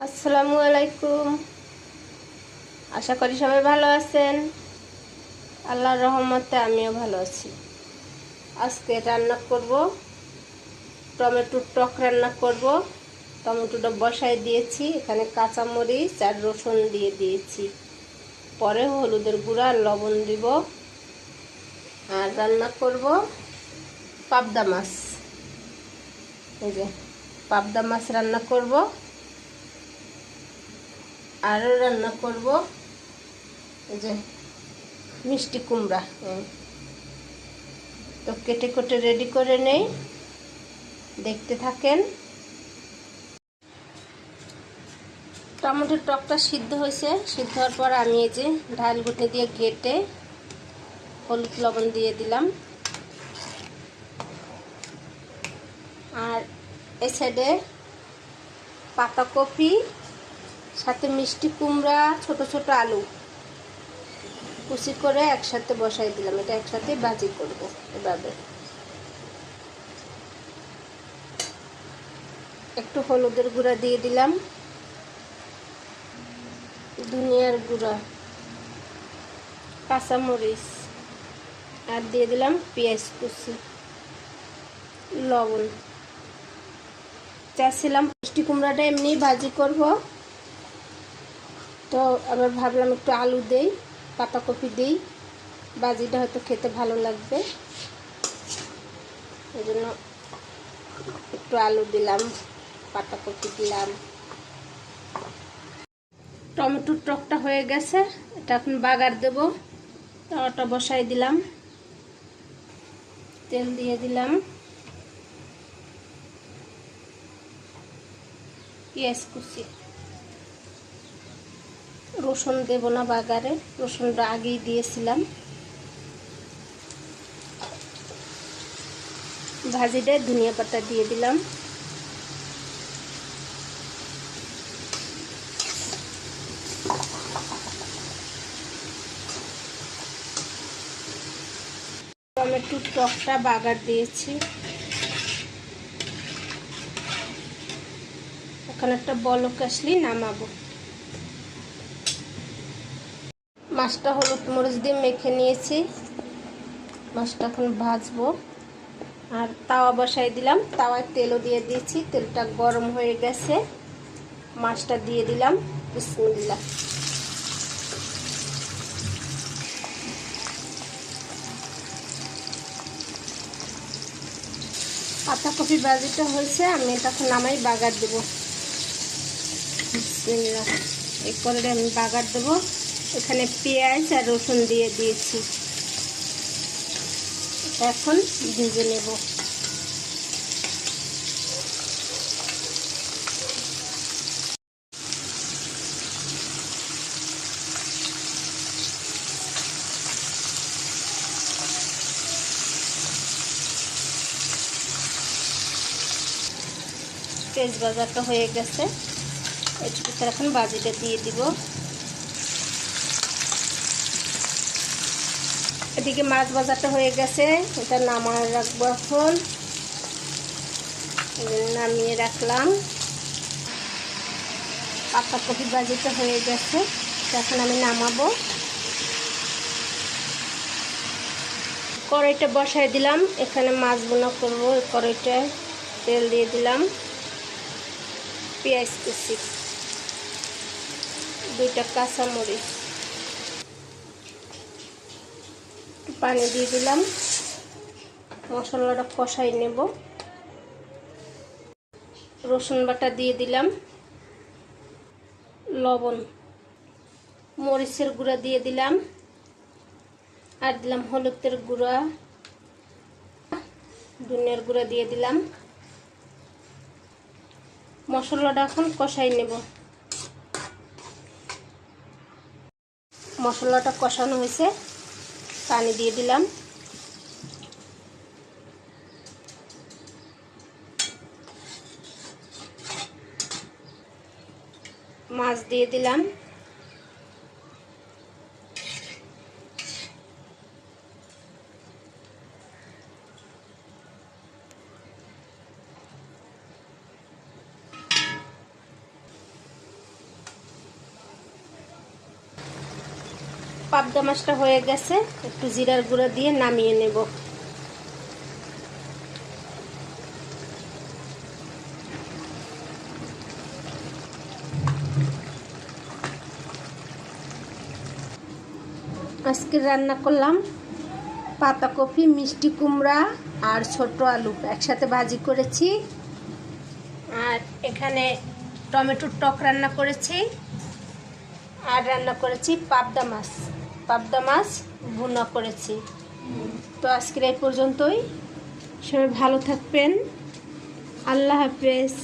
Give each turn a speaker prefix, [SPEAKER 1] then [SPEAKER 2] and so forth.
[SPEAKER 1] আসসালামু আলাইকুম। আশা করি সবাই ভালো আছেন। আল্লাহর রহমতে আমিও ভালো আছি। আজকে রান্না করব। টমেটোর টক রান্না করব। টমেটোটা বসায় দিয়েছি। এখানে কাঁচামরিচ আর রসুন দিয়ে দিয়েছি। পরে হলুদের গুঁড়া লবণ দিব। আর রান্না করব পাবদা মাছ। এই যে, পাবদা মাছ রান্না করব। আরও রান্না করব। এই যে মিষ্টি কুমড়া। তো কেটে কেটে রেডি করে নেই। দেখতে থাকেন। টমেটোর টকটা সিদ্ধ হয়েছে। সিদ্ধ হওয়ার পর আমি এই যে ঢাল গুটে দিয়ে ঘেটে হলুদ লবণ দিয়ে দিলাম। আর এই সাইডে পাতাকপি সাথে মিষ্টি কুমড়া, ছোট ছোট আলু। কুচি করে একসাথে বসাই দিলাম। এটা একসাথে ভাজি করব এভাবে। একটু হলুদের গুঁড়া দিয়ে দিলাম। ধনিয়ার গুঁড়া, কাঁচামরিচ, আর দিয়ে দিলাম পেঁয়াজ কুচি, লবণ। চাচ্ছিলাম মিষ্টি কুমড়াটা এমনি ভাজি করব। তো আবার ভাবলাম একটু আলু দেই, পাতাকপি দিই, বাজিটা হয়তো খেতে ভালো লাগবে। এই জন্য একটু আলু দিলাম, পাতাকপি দিলাম। টমেটোর টকটা হয়ে গেছে, এটা এখন বাগার দেব। তাওয়াটা বসাই দিলাম। তেল দিয়ে দিলাম। পেঁয়াজ কুচি। রসুন দেব না বাগারে, রসুনটা আগেই দিয়েছিলাম। ভাজিটা ধনিয়া পাতা দিয়ে দিলাম। টমেটোর টকটা বাগার দিয়েছি। ওখানে একটা বলক আসলেই নামাবো। মাছটা হলুদ মরিচ দিয়ে মেখে নিয়েছি। মাছটা এখন ভাজবো। আর তাওয়া বসাই দিলাম। তাওয়ায় তেলও দিয়ে দিয়েছি। তেলটা গরম হয়ে গেছে। মাছটা দিয়ে দিলাম। বিসমিল্লা পাতাকপি বাজিটা হয়েছে, আমি তখন নামাই বাগার দেবো। এই করে আমি বাগার দেবো। এখানে পেঁয়াজ আর রসুন দিয়ে দিয়েছি। এখন ভেজে নেব। পেঁয়াজ বাজারটা হয়ে গেছে। ভিতরে এখন বাজিটা দিয়ে দিব। এদিকে মাছ বাজারটা হয়ে গেছে। এটা নামায় রাখব এখন। নামিয়ে রাখলাম। পাতাকপি বাজিটা হয়ে গেছে। এখন আমি নামাবো। কড়াইটা বসাই দিলাম। এখানে মাছ বোনা করব। কড়াইটায় তেল দিয়ে দিলাম। পেঁয়াজ কুচি। দুইটা কাঁচামরিচ। পানি দিয়ে দিলাম। মশলাটা কষাই নেব। রসুন বাটা দিয়ে দিলাম। লবণ, মরিচের গুঁড়া দিয়ে দিলাম। আর দিলাম হলুদের গুঁড়া ধনিয়ার গুঁড়া দিয়ে দিলাম। মশলাটা এখন কষাই নেব। মশলাটা কষানো হয়েছে। পানি দিয়ে দিলাম। মাছ দিয়ে দিলাম। পাবদা মাছটা হয়ে গেছে, একটু জিরার গুঁড়া দিয়ে নামিয়ে নেব। আজকে রান্না করলাম পাতাকপি মিষ্টি কুমড়া আর ছোট আলু। একসাথে ভাজি করেছি। আর এখানে টমেটোর টক রান্না করেছি। আর রান্না করেছি পাবদা মাছ। পাবদা মাছ ভুনা করেছি। তো আজকের এই পর্যন্তই। সবাই ভালো থাকবেন। আল্লাহ হাফেজ।